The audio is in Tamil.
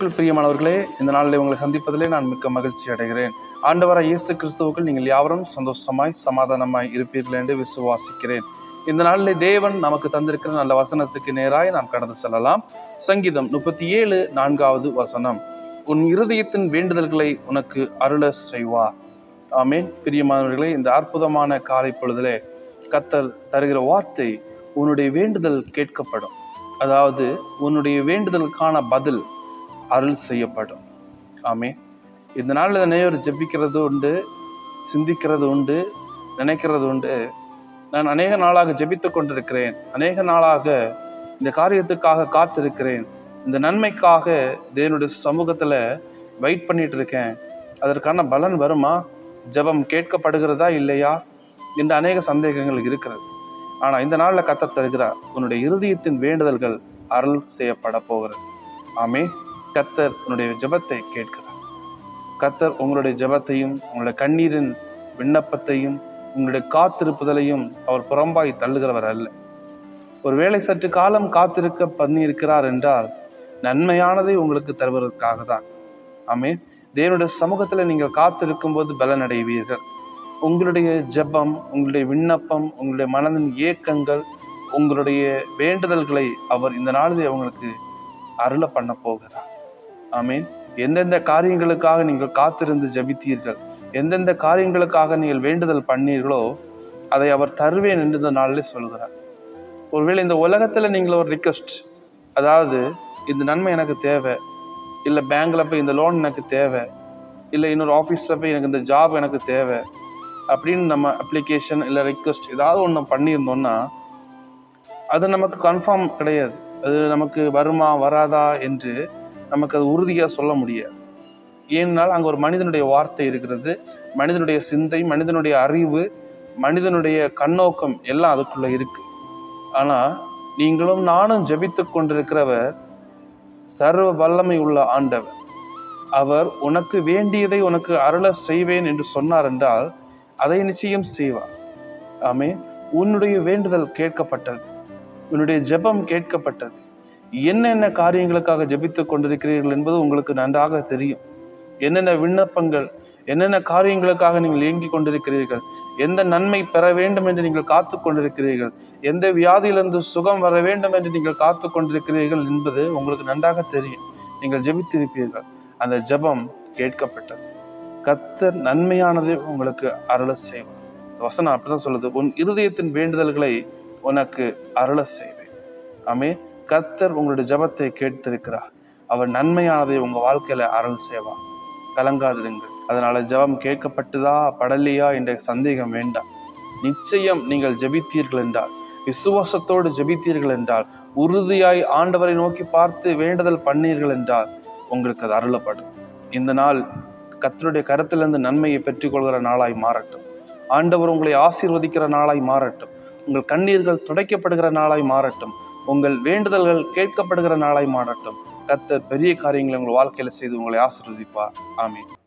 பிரியமானவர்களே இந்த நாளில் உங்களை சந்திப்பதிலே நான் மிக்க மகிழ்ச்சி அடைகிறேன். ஆண்டவர இயேசு கிறிஸ்துவுக்குள் நீங்கள் யாவரும் சந்தோஷமாய் சமாதானமாய் இருப்பீர்கள் என்று விசுவாசிக்கிறேன். இந்த நாளிலே தேவன் நமக்கு தந்திருக்கிற நல்ல வசனத்துக்கு நேராய் நாம் கடந்து செல்லலாம். சங்கீதம் முப்பத்தி ஏழு நான்காவது வசனம். உன் இருதயத்தின் வேண்டுதல்களை உனக்கு அருள செய்வார். ஆமேன். பிரியமானவர்களே இந்த அற்புதமான காலை பொழுதிலே கத்தர் தருகிற வார்த்தை உன்னுடைய வேண்டுதல் கேட்கப்படும். அதாவது உன்னுடைய வேண்டுதலுக்கான பதில் அருள் செய்யப்படும். ஆமே இந்த நாளில் நேயர் ஜெபிக்கிறது உண்டு சிந்திக்கிறது உண்டு நினைக்கிறது உண்டு. நான் அநேக நாளாக ஜெபித்து கொண்டிருக்கிறேன். அநேக நாளாக இந்த காரியத்துக்காக காத்திருக்கிறேன். இந்த நன்மைக்காக தேவனுடைய சமூகத்தில் வெயிட் பண்ணிட்டு இருக்கேன். அதற்கான பலன் வருமா? ஜெபம் கேட்கப்படுகிறதா இல்லையா? என்று அநேக சந்தேகங்கள் இருக்கிறது. ஆனால் இந்த நாளில் கத்த தருகிறார். உன்னுடைய இருதயத்தின் வேண்டுதல்கள் அருள் செய்யப்பட போகிறது. ஆமே கத்தர் உன்னுடைய ஜெபத்தை கேட்கிறார். கத்தர் உங்களுடைய ஜெபத்தையும் உங்களுடைய கண்ணீரின் விண்ணப்பத்தையும் உங்களுடைய காத்திருப்புதலையும் அவர் புறம்பாய் தள்ளுகிறவர் அல்ல. ஒருவேளை சற்று காலம் காத்திருக்க பண்ணியிருக்கிறார் என்றால் நன்மையானதை உங்களுக்கு தருவதற்காக தான். ஆமே தேவனுடைய சமூகத்தில் நீங்கள் காத்திருக்கும் போது பலனடைவீர்கள். உங்களுடைய ஜெபம் உங்களுடைய விண்ணப்பம் உங்களுடைய மனதின் ஏக்கங்கள் உங்களுடைய வேண்டுதல்களை அவர் இந்த நாளிலே உங்களுக்கு அருள பண்ண போகிறார். ஆமீன். எந்தெந்த காரியங்களுக்காக நீங்கள் காத்திருந்து ஜபித்தீர்கள்? எந்தெந்த காரியங்களுக்காக நீங்கள் வேண்டுதல் பண்ணீர்களோ அதை அவர் தருவேன் என்று இந்த நாளிலே சொல்கிறார் ஒருவேளை இந்த உலகத்தில் நீங்கள் ஒரு ரிக்வஸ்ட் அதாவது இந்த நன்மை எனக்கு தேவை இல்லை பேங்க்கில் போய் இந்த லோன் எனக்கு தேவை இல்லை இன்னொரு ஆஃபீஸில் போய் எனக்கு இந்த ஜாப் எனக்கு தேவை அப்படின்னு நம்ம அப்ளிகேஷன் இல்லை ரிக்வஸ்ட் ஏதாவது ஒன்று பண்ணியிருந்தோம்னா அது நமக்கு கன்ஃபார்ம் கிடையாது. அது நமக்கு வருமா வராதா என்று நமக்கு அது உறுதியாக சொல்ல முடியாது. ஏனால் அங்கே ஒரு மனிதனுடைய வார்த்தை இருக்கிறது மனிதனுடைய சிந்தை மனிதனுடைய அறிவு மனிதனுடைய கண்ணோக்கம் எல்லாம் அதுக்குள்ளே இருக்கு. ஆனால் நீங்களும் நானும் ஜபித்து கொண்டிருக்கிறவர் சர்வ வல்லமை உள்ள ஆண்டவர். அவர் உனக்கு வேண்டியதை உனக்கு அருள செய்வேன் என்று சொன்னார் என்றால் அதை நிச்சயம் செய்வார். ஆமே உன்னுடைய வேண்டுதல் கேட்கப்பட்டது. உன்னுடைய ஜெபம் கேட்கப்பட்டது. என்னென்ன காரியங்களுக்காக ஜெபித்துக் கொண்டிருக்கிறீர்கள் என்பது உங்களுக்கு நன்றாக தெரியும். என்னென்ன விண்ணப்பங்கள் என்னென்ன காரியங்களுக்காக நீங்கள் இயங்கி கொண்டிருக்கிறீர்கள் எந்த நன்மை பெற வேண்டும் என்று நீங்கள் காத்து கொண்டிருக்கிறீர்கள் எந்த வியாதியிலிருந்து சுகம் வர வேண்டும் என்று நீங்கள் காத்து கொண்டிருக்கிறீர்கள் என்பது உங்களுக்கு நன்றாக தெரியும். நீங்கள் ஜெபித்திருப்பீர்கள். அந்த ஜெபம் கேட்கப்பட்டது. கத்தர் நன்மையானதை உங்களுக்கு அருள செய்வார். வசனம் அப்படிதான் சொல்லுது. உன் இருதயத்தின் வேண்டுதல்களை உனக்கு அருள செய்வேன். ஆமே கத்தர் உங்களுடைய ஜபத்தை கேட்டிருக்கிறார். அவர் நன்மையானதை உங்க வாழ்க்கையில அருள் செய்வார். கலங்காதிருங்கள். அதனால ஜபம் கேட்கப்பட்டுதா படலையா என்ற சந்தேகம் வேண்டாம். நிச்சயம் நீங்கள் ஜபித்தீர்கள் என்றால் விசுவாசத்தோடு ஜபித்தீர்கள் என்றால் உறுதியாய் ஆண்டவரை நோக்கி பார்த்து வேண்டுதல் பண்ணீர்கள் என்றால் உங்களுக்கு அது அருளப்படும். இந்த நாள் கத்தருடைய கருத்திலிருந்து நன்மையை பெற்றுக்கொள்கிற நாளாய் மாறட்டும். ஆண்டவர் உங்களை ஆசீர்வதிக்கிற நாளாய் மாறட்டும். உங்கள் கண்ணீர்கள் துடைக்கப்படுகிற நாளாய் மாறட்டும். உங்கள் வேண்டுதல்கள் கேட்கப்படுகிற நாளாய் மாறட்டும். கத்தர் பெரிய காரியங்களை உங்கள் வாழ்க்கையில செய்து உங்களை ஆசிர்வதிப்பார். ஆமீன்.